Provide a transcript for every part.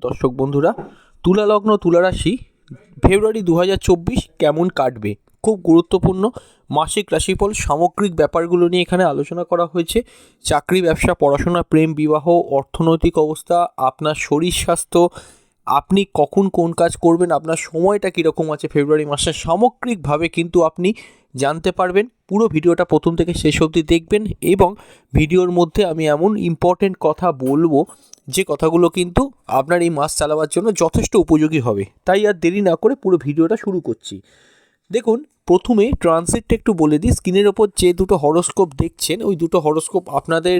দর্শক বন্ধুরা, তুলা লগ্ন, তুলা রাশি, ফেব্রুয়ারি দু হাজার চব্বিশ কেমন কাটবে? খুব গুরুত্বপূর্ণ। মাসিক রাশিফল, সামগ্রিক ব্যাপারগুলো নিয়ে এখানে আলোচনা করা হয়েছে। চাকরি, ব্যবসা, পড়াশোনা, প্রেম, বিবাহ, অর্থনৈতিক অবস্থা, আপনার শরীর স্বাস্থ্য, আপনি কখন কোন কাজ করবেন, আপনার সময়টা কীরকম আছে ফেব্রুয়ারি মাসে, সামগ্রিকভাবে কিন্তু আপনি জানতে পারবেন। পুরো ভিডিওটা প্রথম থেকে শেষ অবধি দেখবেন এবং ভিডিওর মধ্যে আমি এমন ইম্পর্টেন্ট কথা বলব, যে কথাগুলো কিন্তু আপনার এই মাস চালাবার জন্য যথেষ্ট উপযোগী হবে। তাই আর দেরি না করে পুরো ভিডিওটা শুরু করছি। দেখুন, প্রথমে ট্রানজিটটা একটু বলে দিই। স্ক্রিনের ওপর যে দুটো হরোস্কোপ দেখছেন, ওই দুটো হরোস্কোপ আপনাদের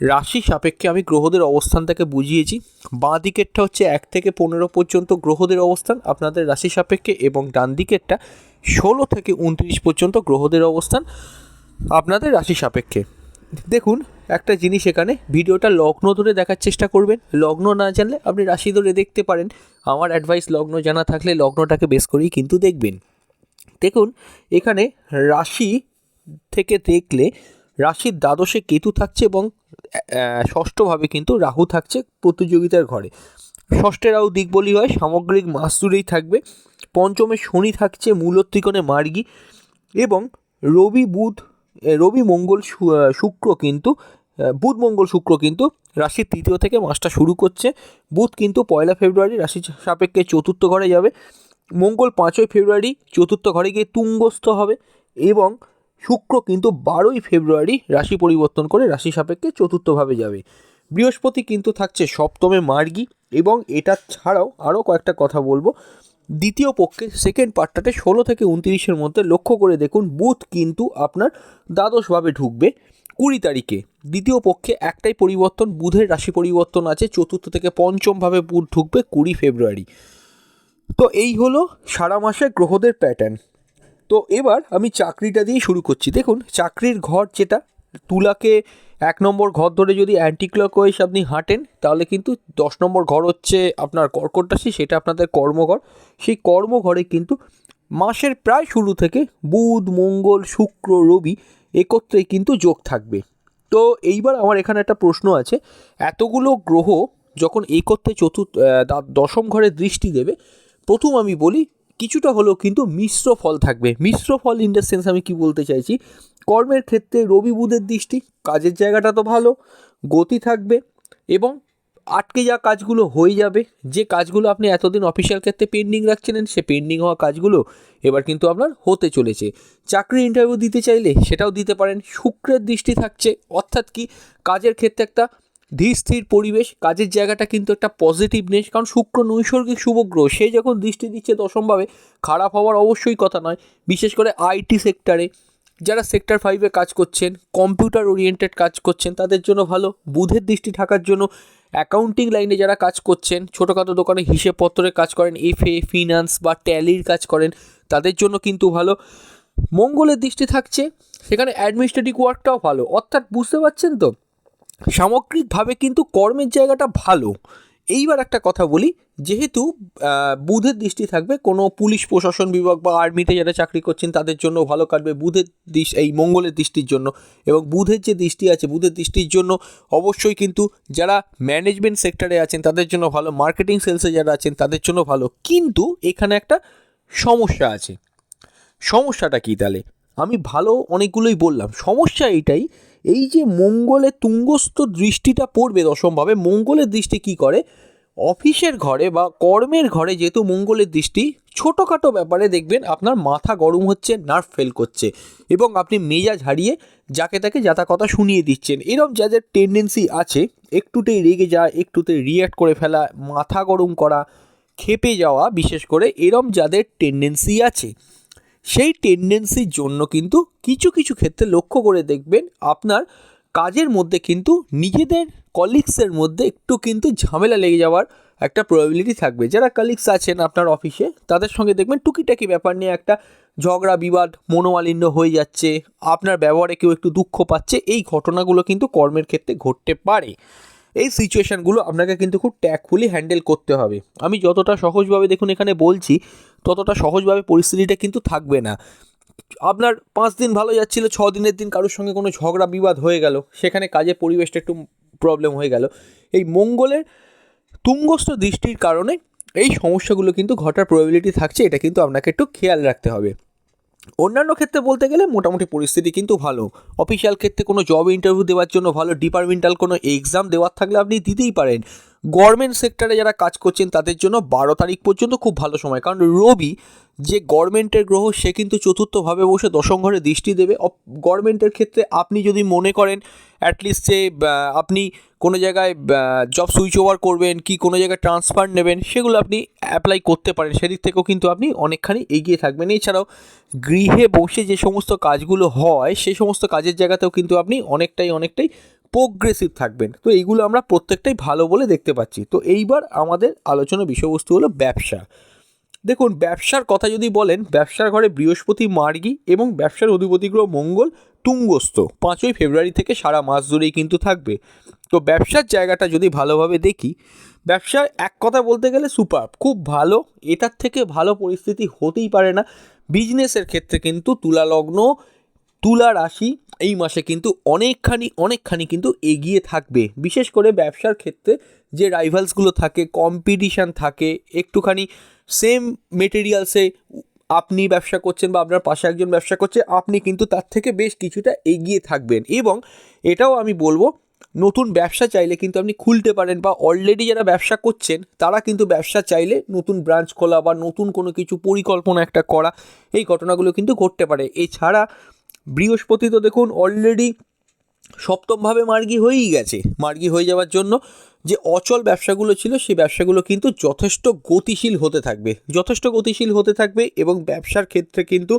রাশি সাপেক্ষে আমি গ্রহদের অবস্থানটাকে বুঝিয়েছি। বাঁ দিকেরটা হচ্ছে এক থেকে পনেরো পর্যন্ত গ্রহদের অবস্থান আপনাদের রাশি সাপেক্ষে এবং ডান দিকেরটা ষোলো থেকে উনত্রিশ পর্যন্ত গ্রহদের অবস্থান আপনাদের রাশি সাপেক্ষে। দেখুন, একটা জিনিস এখানে, ভিডিওটা লগ্ন ধরে দেখার চেষ্টা করবেন। লগ্ন না জানলে আপনি রাশি ধরে দেখতে পারেন। আমার অ্যাডভাইস লগ্ন জানা থাকলে লগ্নটাকে বেশ করেই কিন্তু দেখবেন। দেখুন, এখানে রাশি থেকে দেখলে, রাশির দ্বাদশে কেতু থাকছে এবং ষষ্ঠভাবে কিন্তু রাহু থাকছে প্রতিযোগিতার ঘরে। ষষ্ঠে রাহু দিক বলি হয়। সামগ্রিক মাস জুড়েই থাকবে। পঞ্চমে শনি থাকছে মূলত ত্রিকোণে মার্গী এবং রবি বুধ রবি মঙ্গল শুক্র কিন্তু বুধ মঙ্গল শুক্র কিন্তু রাশির তৃতীয় থেকে মাসটা শুরু করছে। বুধ কিন্তু পয়লা ফেব্রুয়ারি রাশি সাপেক্ষে চতুর্থ ঘরে যাবে। মঙ্গল পাঁচই ফেব্রুয়ারি চতুর্থ ঘরে গিয়ে তুঙ্গস্থ হবে এবং শুক্র কিন্তু বারোই ফেব্রুয়ারি রাশি পরিবর্তন করে রাশি সাপেক্ষে চতুর্থভাবে যাবে। বৃহস্পতি কিন্তু থাকছে সপ্তমে মার্গী এবং এটা ছাড়াও আরও কয়েকটা কথা বলব। দ্বিতীয় পক্ষে সেকেন্ড পার্টটাতে ষোলো থেকে উনত্রিশের মধ্যে লক্ষ্য করে দেখুন, বুথ কিন্তু আপনার দ্বাদশভাবে ঢুকবে কুড়ি তারিখে। দ্বিতীয় পক্ষে একটাই পরিবর্তন, বুধের রাশি পরিবর্তন আছে, চতুর্থ থেকে পঞ্চমভাবে বুধ ঢুকবে কুড়ি ফেব্রুয়ারি। তো এই হলো সারা মাসে গ্রহদের প্যাটার্ন তো এবার আমি চাকরিটা দিয়ে শুরু করছি। দেখুন, চাকরির ঘর যেটা তুলাকে এক নম্বর ঘর ধরে যদি অ্যান্টিক্লক ক্লকওয়াইজ আপনি হাঁটেন, তাহলে কিন্তু দশ নম্বর ঘর হচ্ছে আপনার কর্কট রাশি, সেটা আপনাদের কর্মঘর। সেই কর্মঘরে কিন্তু মাসের প্রায় শুরু থেকে বুধ, মঙ্গল, শুক্র, রবি একত্রে কিন্তু যোগ থাকবে। তো এইবার আমার এখানে একটা প্রশ্ন আছে, এতগুলো গ্রহ যখন একত্রে চতুর্থ দশম ঘরে দৃষ্টি দেবে, প্রথম আমি বলি কিছুটা হলেও কিন্তু মিশ্র ফল থাকবে। মিশ্র ফল ইন দ্য সেন্স আমি কি বলতে চাইছি? কর্মের ক্ষেত্রে রবি বুধের দৃষ্টি, কাজের জায়গাটা তো ভালো, গতি থাকবে এবং আটকে যাওয়া কাজগুলো হয়ে যাবে। যে কাজগুলো আপনি এতদিন অফিসিয়াল ক্ষেত্রে পেন্ডিং রাখছিলেন, সে পেন্ডিং হওয়া কাজগুলো এবার কিন্তু আপনার হতে চলেছে। চাকরি ইন্টারভিউ দিতে চাইলে সেটাও দিতে পারেন। শুক্রের দৃষ্টি থাকছে, অর্থাৎ কি? কাজের ক্ষেত্রে একটা ধীর পরিবেশ, কাজের জায়গাটা কিন্তু একটা পজিটিভনেস কারণ শুক্র নৈসর্গিক শুভগ্রহ সে যখন দৃষ্টি দিচ্ছে দশমভাবে, খারাপ হওয়ার অবশ্যই কথা নয়, বিশেষ করে আইটি সেক্টরে যারা সেক্টর ফাইভে কাজ করছেন কম্পিউটার ওরিয়েন্টেড কাজ করছেন, তাদের জন্য ভালো, বুধের দৃষ্টি থাকার জন্য অ্যাকাউন্টিং লাইনে যারা কাজ করছেন, ছোটোখাটো দোকানে হিসেবপত্রের কাজ করেন এফএ ফিনান্স বা ট্যালির কাজ করেন, তাদের জন্য কিন্তু ভালো। মঙ্গলের দৃষ্টি থাকছে, সেখানে অ্যাডমিনিস্ট্রেটিভ ওয়ার্কটাও ভালো, অর্থাৎ বুঝতে পারছেন তো? সামগ্রিকভাবে কিন্তু কর্মের জায়গাটা ভালো। এইবার একটা কথা বলি, যেহেতু বুধের দৃষ্টি থাকবে, কোনো পুলিশ, প্রশাসন বিভাগ বা আর্মিতে যারা চাকরি করছেন, তাদের জন্য ভালো কাটবে বুধের দৃষ্টি এই মঙ্গলের দৃষ্টির জন্য। এবং বুধের যে দৃষ্টি আছে, বুধের দৃষ্টির জন্য অবশ্যই কিন্তু যারা ম্যানেজমেন্ট সেক্টরে আছেন, তাদের জন্য ভালো। মার্কেটিং সেলসে যারা আছেন, তাদের জন্য ভালো। কিন্তু এখানে একটা সমস্যা আছে। সমস্যাটা কী তাহলে? আমি ভালো অনেকগুলোই বললাম। সমস্যা এইটাই এই যে মঙ্গলে তুঙ্গস্থ দৃষ্টিটা পড়বে দশমভাবে, মঙ্গলের দৃষ্টি কি করে? অফিসের ঘরে বা কর্মের ঘরে যেহেতু মঙ্গলের দৃষ্টি, ছোটোখাটো ব্যাপারে দেখবেন আপনার মাথা গরম হচ্ছে নার্ভ ফেল করছে এবং আপনি মেজাজ হারিয়ে যাকে তাকে যাতা কথা শুনিয়ে দিচ্ছেন। এরম যাদের টেন্ডেন্সি আছে, একটুতেই রেগে যায় একটুতে রিয়্যাক্ট করে ফেলা, মাথা গরম করা খেপে যাওয়া বিশেষ করে, এরম যাদের টেন্ডেন্সি আছে। সেই টেন্ডেন্সির জন্য কিন্তু কিছু কিছু ক্ষেত্রে লক্ষ্য করে দেখবেন আপনার কাজের মধ্যে কিন্তু নিজেদের কলিগসের মধ্যে একটু কিন্তু ঝামেলা লেগে যাওয়ার একটা প্রবাবিলিটি থাকবে। যারা কলিগস আছেন আপনার অফিসে তাদের সঙ্গে দেখবেন টুকিটাকি ব্যাপার নিয়ে একটা ঝগড়া, বিবাদ, মনোমালিন্য হয়ে যাচ্ছে, আপনার ব্যবহারে কেউ একটু দুঃখ পাচ্ছে, এই ঘটনাগুলো কিন্তু কর্মের ক্ষেত্রে ঘটতে পারে। এই সিচুয়েশানগুলো আপনাকে কিন্তু খুব ট্যাকফুলি হ্যান্ডেল করতে হবে। আমি যতটা সহজভাবে দেখুন এখানে বলছি ততটা সহজভাবে পরিস্থিতিটা কিন্তু থাকবে না। আপনার পাঁচ দিন ভালো যাচ্ছিল, ছ দিনের দিন কারোর সঙ্গে কোনো ঝগড়া বিবাদ হয়ে গেল, সেখানে কাজের পরিবেশটা একটু প্রবলেম হয়ে গেল। এই মঙ্গলের তুঙ্গস্থ দৃষ্টির কারণে এই সমস্যাগুলো কিন্তু ঘটার প্রবাবিলিটি থাকছে, এটা কিন্তু আপনাকে একটু খেয়াল রাখতে হবে। অন্যান্য ক্ষেত্রে বলতে গেলে মোটামুটি পরিস্থিতি কিন্তু ভালো। অফিসিয়াল ক্ষেত্রে কোনো জব ইন্টারভিউ দেওয়ার জন্য ভালো ডিপার্টমেন্টাল কোনো এক্সাম দেওয়ার থাকলে আপনি দিতেই পারেন। গভর্নমেন্ট সেক্টরে যারা কাজ করছেন, তাদের জন্য বারো তারিখ পর্যন্ত খুব ভালো সময়। কারণ রবি যে গভর্নমেন্টের গ্রহ, সে কিন্তু চতুর্থভাবে বসে দশম ঘরে দৃষ্টি দেবে। গভর্নমেন্টের ক্ষেত্রে আপনি যদি মনে করেন অ্যাটলিস্ট যে আপনি কোনো জায়গায় জব সুইচ ওভার করবেন, কি কোনো জায়গায় ট্রান্সফার নেবেন, সেগুলো আপনি অ্যাপ্লাই করতে পারেন। সেদিক থেকেও কিন্তু আপনি অনেকখানি এগিয়ে থাকবেন। এছাড়াও গৃহে বসে যে সমস্ত কাজগুলো হয় সেই সমস্ত কাজের জায়গাতেও কিন্তু আপনি অনেকটাই অনেকটাই প্রোগ্রেসিভ থাকবেন। তো এইগুলো আমরা প্রত্যেকটাই ভালো বলে দেখতে পাচ্ছি। তো এইবার আমাদের আলোচনা বিষয়বস্তু হলো ব্যবসা। দেখুন, ব্যবসার কথা যদি বলেন, ব্যবসার ঘরে বৃহস্পতি, মার্গী এবং ব্যবসার অধিপতি গ্রহ মঙ্গল, তুঙ্গস্থ। পাঁচই ফেব্রুয়ারি থেকে সারা মাস ধরেই কিন্তু থাকবে। তো ব্যবসার জায়গাটা যদি ভালোভাবে দেখি, ব্যবসার এক কথা বলতে গেলে সুপার খুব ভালো। এটার থেকে ভালো পরিস্থিতি হতেই পারে না। বিজনেসের ক্ষেত্রে কিন্তু তুলা লগ্ন তুলা রাশি এই মাসে কিন্তু অনেকখানি অনেকখানি কিন্তু এগিয়ে থাকবে। বিশেষ করে ব্যবসার ক্ষেত্রে যে রাইভালসগুলো থাকে কম্পিটিশান থাকে, একটুখানি সেম মেটেরিয়ালসে আপনি ব্যবসা করছেন বা আপনার পাশে একজন ব্যবসা করছে, আপনি কিন্তু তার থেকে বেশ কিছুটা এগিয়ে থাকবেন। এবং এটাও আমি বলব, নতুন ব্যবসা চাইলে কিন্তু আপনি খুলতে পারেন বা অলরেডি যারা ব্যবসা করছেন, তারা কিন্তু ব্যবসা চাইলে নতুন ব্রাঞ্চ খোলা বা নতুন কোনো কিছু পরিকল্পনা একটা করা, এই ঘটনাগুলো কিন্তু ঘটতে পারে। এছাড়া বৃহস্পতি তো দেখুন অলরেডি সপ্তমভাবে মার্গি হয়েই গেছে। মার্গি হয়ে যাওয়ার জন্য যে অচল ব্যবসাগুলো ছিল, সেই ব্যবসাগুলো কিন্তু যথেষ্ট গতিশীল হতে থাকবে। যথেষ্ট গতিশীল হতে থাকবে এবং ব্যবসার ক্ষেত্রে কিন্তু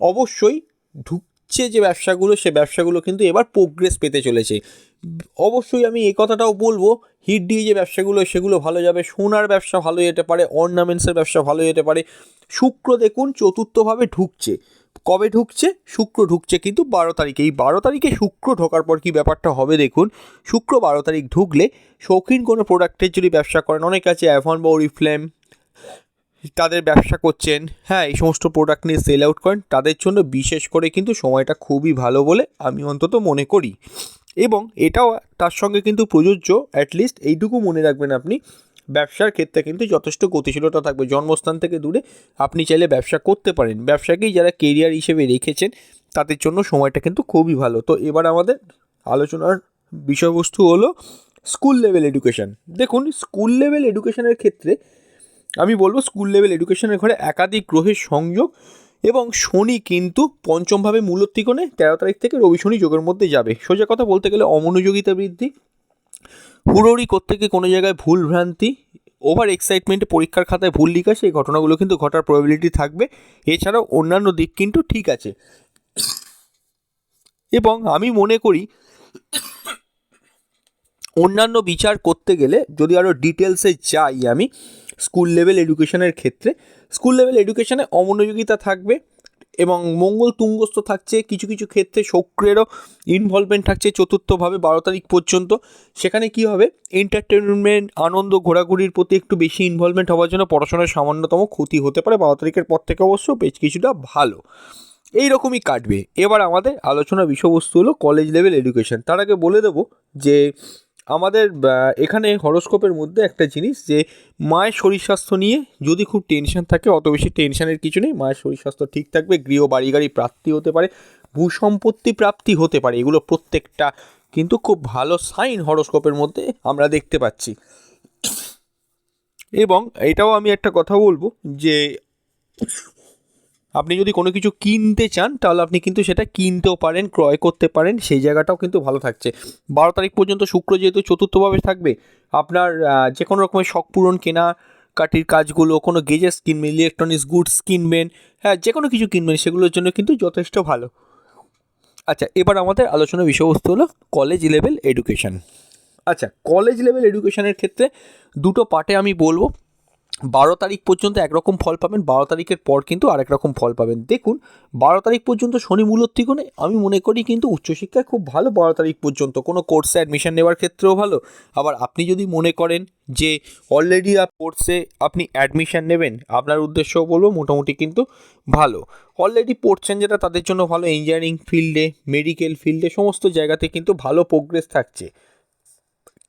অবশ্যই ঢুকছে যে ব্যবসাগুলো, সে ব্যবসাগুলো কিন্তু এবার প্রোগ্রেস পেতে চলেছে। অবশ্যই আমি এই কথাটাও বলব, হিট দিয়ে যে ব্যবসাগুলো, সেগুলো ভালো যাবে, সোনার ব্যবসা ভালো যেতে পারে অর্নামেন্টসের ব্যবসা ভালো যেতে পারে। শুক্র দেখুন চতুর্থভাবে ঢুকছে। কবে ঢুকছে? শুক্র ঢুকছে কিন্তু বারো তারিখে। এই বারো তারিখে শুক্র ঢোকার পর কি ব্যাপারটা হবে দেখুন? শুক্র বারো তারিখ ঢুকলে শৌখিন কোনো প্রোডাক্টের যদি ব্যবসা করেন, অনেক আছে অ্যাভন বা ওরিফ্লেম তাদের ব্যবসা করছেন হ্যাঁ এই সমস্ত প্রোডাক্ট নিয়ে সেল আউট করেন, তাদের জন্য বিশেষ করে কিন্তু সময়টা খুবই ভালো বলে আমি অন্তত মনে করি। এবং এটাও তার সঙ্গে কিন্তু প্রযোজ্য অ্যাটলিস্ট এইটুকু মনে রাখবেন আপনি ব্যবসার ক্ষেত্রে কিন্তু যথেষ্ট গতিশীলতা থাকবে। জন্মস্থান থেকে দূরে আপনি চাইলে ব্যবসা করতে পারেন। ব্যবসাকেই যারা কেরিয়ার হিসেবে রেখেছেন, তাদের জন্য সময়টা কিন্তু খুবই ভালো। তো এবার আমাদের আলোচনার বিষয়বস্তু হলো স্কুল লেভেল এডুকেশন দেখুন স্কুল লেভেল এডুকেশনের ক্ষেত্রে আমি বলব স্কুল লেভেল এডুকেশনের ঘরে একাধিক গ্রহের সংযোগ এবং শনি কিন্তু পঞ্চমভাবে মূলত্রিকোণে তেরো তারিখ থেকে রবি শনি যোগের মধ্যে যাবে। সোজা কথা বলতে গেলে অমনোযোগিতা বৃদ্ধি হুড়োড়ি করতে গিয়ে কোনো জায়গায় ভুল ভ্রান্তি? ওভার এক্সাইটমেন্টে পরীক্ষার খাতায় ভুল লিখা সেই ঘটনাগুলো কিন্তু ঘটার প্রবাবিলিটি থাকবে। এছাড়াও অন্যান্য দিক কিন্তু ঠিক আছে। এবং আমি মনে করি, অন্যান্য বিচার করতে গেলে যদি আরও ডিটেলসে যাই আমি স্কুল লেভেল এডুকেশনের ক্ষেত্রে স্কুল লেভেল এডুকেশনে অমনোযোগিতা থাকবে। এবং মঙ্গল তুঙ্গস্থ থাকছে, কিছু কিছু ক্ষেত্রে শুক্রেরও ইনভলভমেন্ট থাকছে চতুর্থভাবে বারো তারিখ পর্যন্ত। সেখানে কি হবে? এন্টারটেনমেন্ট আনন্দ, ঘোরাঘুরির প্রতি একটু বেশি ইনভলভমেন্ট হওয়ার জন্য পড়াশোনার সামান্যতম ক্ষতি হতে পারে, বারো তারিখের পর থেকে অবশ্য বেশ কিছুটা ভালো। এই রকমই কাটবে। এবার আমাদের আলোচনার বিষয়বস্তু হলো কলেজ লেভেল এডুকেশন তার আগে বলে দেবো যে আমাদের এখানে হরোস্কোপের মধ্যে একটা জিনিস যে, মায়ের শরীর স্বাস্থ্য নিয়ে যদি খুব টেনশন থাকে, অত বেশি টেনশনের কিছু নেই, মায়ের শরীর স্বাস্থ্য ঠিক থাকবে, গৃহ, বাড়ি, গাড়ি প্রাপ্তি হতে পারে, ভূসম্পত্তি প্রাপ্তি হতে পারে, এগুলো প্রত্যেকটা কিন্তু খুব ভালো সাইন হরোস্কোপের মধ্যে আমরা দেখতে পাচ্ছি। এবং এটাও আমি একটা কথা বলব যে আপনি যদি কোনো কিছু কিনতে চান, তাহলে আপনি কিন্তু সেটা কিনতেও পারেন, ক্রয় করতে পারেন, সেই জায়গাটাও কিন্তু ভালো থাকছে। বারো তারিখ পর্যন্ত শুক্র যেহেতু চতুর্থভাবে থাকবে, আপনার যে কোনো রকমের শখ পূরণ কেনা কাটির কাজগুলো, কোনো গেজেস কিনবেন ইলেকট্রনিক্স গুডস কিনবেন হ্যাঁ যে কোনো কিছু কিনবেন, সেগুলোর জন্য কিন্তু যথেষ্ট ভালো। আচ্ছা এবার আমাদের আলোচনার বিষয়বস্তু হলো কলেজ লেভেল এডুকেশন আচ্ছা কলেজ লেভেল এডুকেশনের ক্ষেত্রে দুটো পার্টে আমি বলব। বারো তারিখ পর্যন্ত একরকম ফল পাবেন, বারো তারিখের পর কিন্তু আরেক রকম ফল পাবেন। দেখুন, বারো তারিখ পর্যন্ত শনি মূলত্রিকোণে আমি মনে করি কিন্তু উচ্চশিক্ষায় খুব ভালো বারো তারিখ পর্যন্ত। কোনো কোর্সে অ্যাডমিশন নেওয়ার ক্ষেত্রেও ভালো। আবার আপনি যদি মনে করেন যে অলরেডি কোর্সে আপনি অ্যাডমিশন নেবেন, আপনার উদ্দেশ্যও বলব, মোটামুটি কিন্তু ভালো। অলরেডি পড়ছেন যেটা, তাদের জন্য ভালো ইঞ্জিনিয়ারিং ফিল্ডে মেডিকেল ফিল্ডে সমস্ত জায়গাতে কিন্তু ভালো প্রোগ্রেস থাকছে।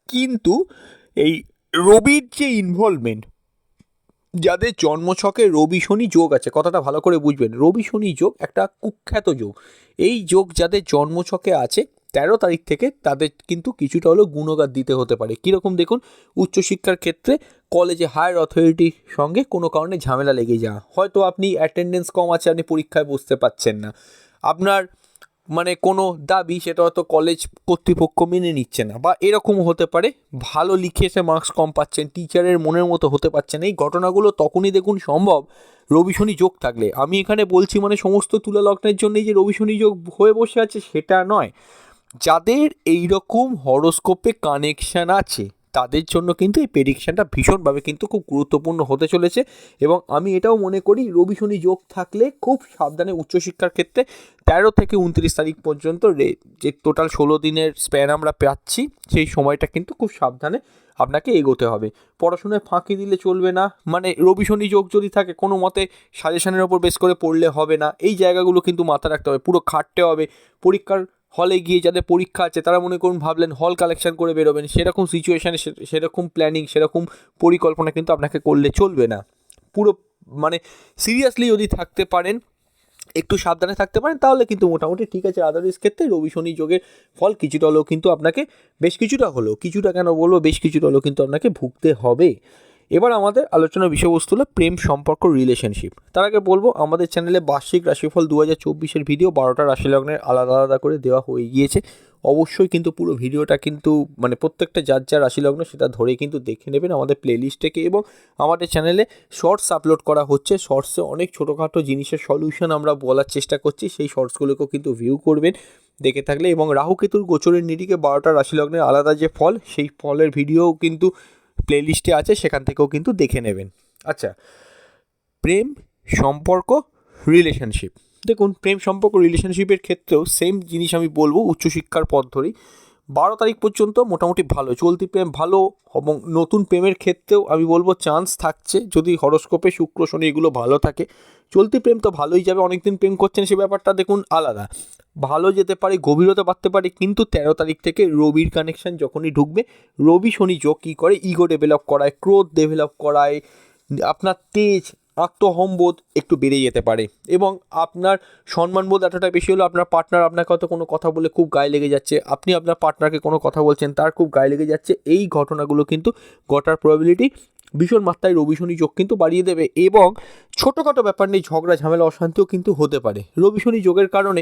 কিন্তু এই রবির যে ইনভলভমেন্ট যাদের জন্মছকে রবি শনি যোগ আছে, কথাটা ভালো করে বুঝবেন। রবি শনি যোগ একটা কুখ্যাত যোগ। এই যোগ যাদের জন্মছকে আছে, তেরো তারিখ থেকে তাদের কিন্তু কিছুটা হলেও গুণগার দিতে হতে পারে। কীরকম দেখুন, উচ্চশিক্ষার ক্ষেত্রে কলেজে হায়ার অথরিটির সঙ্গে কোনো কারণে ঝামেলা লেগে যাওয়া। হয়তো আপনি অ্যাটেন্ডেন্স কম আছে, আপনি পরীক্ষায় বসতে পারছেন না। আপনার মানে কোনো দাবি সেটা হয়তো কলেজ কর্তৃপক্ষ মেনে নিচ্ছে না বা এরকম হতে পারে। ভালো লিখে এসে মার্কস কম পাচ্ছেন টিচারের মনের মতো হতে পারছেন এই ঘটনাগুলো তখনই দেখুন সম্ভব, রবি শনি যোগ থাকলে। আমি এখানে বলছি মানে সমস্ত তুলা লগ্নের জন্যই যে রবি শনি যোগ হয়ে বসে আছে সেটা নয়। যাদের এই রকম হরোস্কোপে কানেকশান আছে তাদের জন্য কিন্তু এই প্রেডিকশানটা ভীষণভাবে কিন্তু খুব গুরুত্বপূর্ণ হতে চলেছে এবং আমি এটাও মনে করি, রবি শনি যোগ থাকলে খুব সাবধানে উচ্চশিক্ষার ক্ষেত্রে তেরো থেকে উনত্রিশ তারিখ পর্যন্ত যে টোটাল ষোলো দিনের স্প্যান আমরা পাচ্ছি, সেই সময়টা কিন্তু খুব সাবধানে আপনাকে এগোতে হবে। পড়াশোনায় ফাঁকি দিলে চলবে না মানে রবি শনি যোগ যদি থাকে, কোনো মতে সাজেশনের ওপর বেশ করে পড়লে হবে না, এই জায়গাগুলো কিন্তু মাথা রাখতে হবে, পুরো খাটতে হবে, পরীক্ষার হলে গিয়ে যাদের পরীক্ষা আছে, তারা মনে করুন ভাবলেন হল কালেকশন করে বেরোবেন। সেরকম সিচুয়েশানে সেরকম প্ল্যানিং সেরকম পরিকল্পনা কিন্তু আপনাকে করলে চলবে না। পুরো মানে সিরিয়াসলি যদি থাকতে পারেন, একটু সাবধানে থাকতে পারেন, তাহলে কিন্তু মোটামুটি ঠিক আছে। আদারওয়াইজ ক্ষেত্রে রবি শনি যোগের ফল কিছুটা হলেও কিন্তু আপনাকে বেশ কিছুটা হলেও, কিছুটা কেন বলব, বেশ কিছুটা হলেও কিন্তু আপনাকে ভুগতে হবে। এবার আমাদের আলোচনার বিষয়বস্তু হলো প্রেম সম্পর্ক রিলেশনশিপ তার আগে বলব, আমাদের চ্যানেলে বার্ষিক রাশিফল দু হাজার চব্বিশের ভিডিও বারোটা রাশি লগ্নের আলাদা আলাদা করে দেওয়া হয়ে গিয়েছে। অবশ্যই কিন্তু পুরো ভিডিওটা কিন্তু মানে প্রত্যেকটা যার যা রাশি লগ্ন সেটা ধরে কিন্তু দেখে নেবেন আমাদের প্লেলিস্ট এবং আমাদের চ্যানেলে শর্টস আপলোড করা হচ্ছে। শর্টসে অনেক ছোটোখাটো জিনিসের সলিউশন আমরা বলার চেষ্টা করছি, সেই শর্টসগুলোকেও কিন্তু ভিউ করবেন, দেখে থাকলে এবং রাহুকেতুর গোচরের নিরিখে বারোটা রাশি লগ্নের আলাদা যে ফল, সেই ফলের ভিডিও কিন্তু প্লেলিস্টে আছে, সেখান থেকেও কিন্তু দেখে নেবেন। আচ্ছা প্রেম সম্পর্ক রিলেশনশিপ দেখুন, প্রেম সম্পর্ক রিলেশনশিপের ক্ষেত্রেও সেম জিনিস আমি বলব, উচ্চশিক্ষার পথ ধরেই বারো তারিখ পর্যন্ত মোটামুটি ভালো, চলতি প্রেম ভালো এবং নতুন প্রেমের ক্ষেত্রেও আমি বলব চান্স থাকছে। যদি হরস্কোপে শুক্র, শনি এগুলো ভালো থাকে, চলতি প্রেম তো ভালোই যাবে, অনেকদিন প্রেম করছেন সে ব্যাপারটা দেখুন আলাদা। ভালো যেতে পারে, গভীরতা বাড়তে পারে, কিন্তু তেরো তারিখ থেকে রবির কানেকশান যখনই ঢুকবে, রবি, শনি যোগ কী করে? ইগো ডেভেলপ করায়, ক্রোধ ডেভেলপ করায়, আপনার তেজ আত্মহম্বোধ একটু বেড়ে যেতে পারে এবং আপনার সম্মানবোধ এতটা বেশি হলো, আপনার পার্টনার আপনাকে হয়তো কোনো কথা বলে খুব গায়ে লেগে যাচ্ছে, আপনি আপনার পার্টনারকে কোনো কথা বলছেন তার খুব গায়ে লেগে যাচ্ছে, এই ঘটনাগুলো কিন্তু ঘটার প্রবাবিলিটি ভীষণ মাত্রায় রবি শনি যোগ কিন্তু বাড়িয়ে দেবে এবং ছোটোখাটো ব্যাপার নিয়ে ঝগড়া, ঝামেলা, অশান্তিও কিন্তু হতে পারে। রবি শনি যোগের কারণে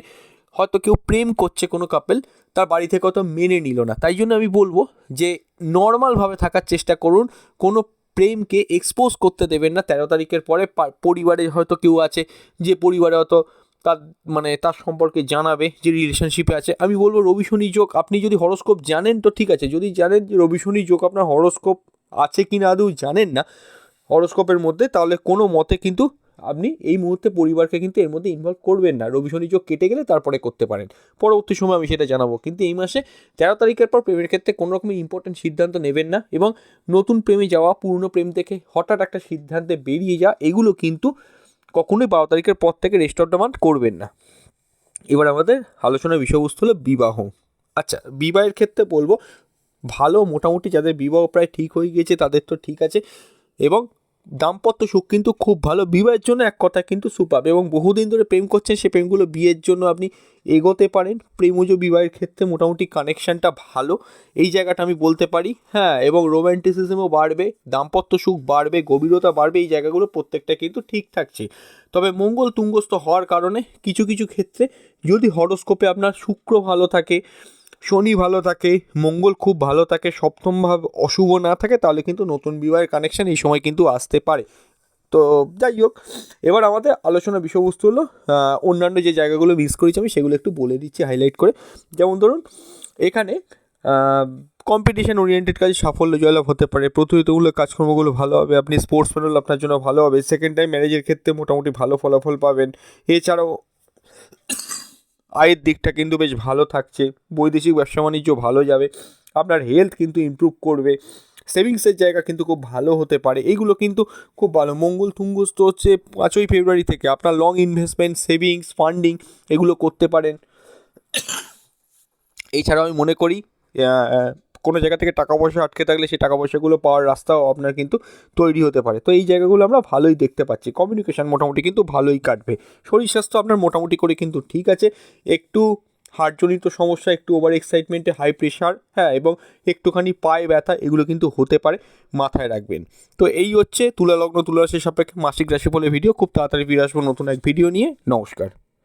হয়তো কেউ প্রেম করছে কোনো কাপেল তার বাড়ি থেকে হয়তো মেনে নিল না। তাই জন্য আমি বলব যে নর্মালভাবে থাকার চেষ্টা করুন, কোনো প্রেমকে এক্সপোজ করতে দেবেন না। তেরো তারিখের পরে পরিবারে হয়তো কেউ আছে যে পরিবারে হয়তো তার মানে তার সম্পর্কে জানাবে, যে রিলেশনশিপে আছে। আমি বলব, রবি শনি যোগ, আপনি যদি হরস্কোপ জানেন তো ঠিক আছে। যদি জানেন যে রবি শনি যোগ আপনার হরস্কোপ আছে কি না আদৌ জানেন না হরস্কোপের মধ্যে, তাহলে কোনো মতে কিন্তু আপনি এই মুহূর্তে পরিবারকে কিন্তু এর মধ্যে ইনভলভ করবেন না। রবি শনি যোগ কেটে গেলে তারপরে করতে পারেন। পরবর্তী সময় আমি সেটা জানাব। কিন্তু এই মাসে তেরো তারিখের পর প্রেমের ক্ষেত্রে কোনো রকমের ইম্পর্টেন্ট সিদ্ধান্ত নেবেন না এবং নতুন প্রেমে যাওয়া, পুরনো প্রেম থেকে হঠাৎ একটা সিদ্ধান্তে বেরিয়ে যাওয়া, এগুলো কিন্তু কখনোই বারো তারিখের পর থেকে রেস্টর ডিমান্ড করবেন না। এবার আমাদের আলোচনার বিষয়বস্তু হলো বিবাহ। আচ্ছা বিবাহের ক্ষেত্রে বলব, ভালো মোটামুটি যাদের বিবাহ প্রায় ঠিক হয়ে গিয়েছে, তাদের তো ঠিক আছে এবং দাম্পত্য সুখ কিন্তু খুব ভালো। বিবাহের জন্য এক কথা কিন্তু সুপাব এবং বহুদিন ধরে প্রেম করছেন সে প্রেমগুলো বিয়ের জন্য আপনি এগোতে পারেন। প্রেমজ বিবাহের ক্ষেত্রে মোটামুটি কানেকশানটা ভালো। এই জায়গাটা আমি বলতে পারি হ্যাঁ এবং রোম্যান্টিসিজমও বাড়বে, দাম্পত্য সুখ বাড়বে, গভীরতা বাড়বে, এই জায়গাগুলো প্রত্যেকটা কিন্তু ঠিক থাকছে। তবে মঙ্গল তুঙ্গস্থ হওয়ার কারণে কিছু কিছু ক্ষেত্রে যদি হরস্কোপে আপনার শুক্র ভালো থাকে শনি ভালো থাকে, মঙ্গল খুব ভালো থাকে সপ্তমভাবে অশুভ না থাকে, তাহলে কিন্তু নতুন বিবাহের কানেকশান এই সময় কিন্তু আসতে পারে। তো যাই হোক, এবার আমাদের আলোচনা বিষয়বস্তু হলো অন্যান্য যে জায়গাগুলো মিস করেছি আমি সেগুলো একটু বলে দিচ্ছি হাইলাইট করে। যেমন ধরুন, এখানে কম্পিটিশন ওরিয়েন্টেড কাজে সাফল্য জয়লাভ হতে পারে, প্রতিযোগিতামূলক কাজকর্মগুলো ভালো হবে, আপনি স্পোর্টস মেডেল আপনার জন্য ভালো হবে সেকেন্ড টাইম ম্যারেজের ক্ষেত্রে মোটামুটি ভালো ফলাফল পাবেন। এছাড়াও আয়ের দিকটা কিন্তু বেশ ভালো থাকছে, বৈদেশিক ব্যবসা বাণিজ্য ভালো যাবে, আপনার হেলথ কিন্তু ইম্প্রুভ করবে সেভিংসের জায়গা কিন্তু খুব ভালো হতে পারে এইগুলো কিন্তু খুব ভালো। মঙ্গল থুঙ্গুস্ত হচ্ছে পাঁচই ফেব্রুয়ারি থেকে, আপনার লং ইনভেস্টমেন্ট সেভিংস ফান্ডিং এগুলো করতে পারেন। এছাড়াও আমি মনে করি কোনো জায়গা থেকে টাকা পয়সা আটকে থাকলে সেই টাকা পয়সাগুলো পাওয়ার রাস্তাও আপনার কিন্তু তৈরি হতে পারে। তো এই জায়গাগুলো আমরা ভালোই দেখতে পাচ্ছি। কমিউনিকেশান মোটামুটি কিন্তু ভালোই কাটবে। শরীর স্বাস্থ্য আপনার মোটামুটি করে কিন্তু ঠিক আছে। একটু হার্টজনিত সমস্যা, একটু ওভার এক্সাইটমেন্টে হাই প্রেশার হ্যাঁ এবং একটুখানি পায়ে ব্যথা, এগুলো কিন্তু হতে পারে, মাথায় রাখবেন। তো এই হচ্ছে তুলালগ্ন তুলারাশির সাপেক্ষে মাসিক রাশিফলের ভিডিও খুব তাড়াতাড়ি ফিরে আসব নতুন এক ভিডিও নিয়ে। নমস্কার।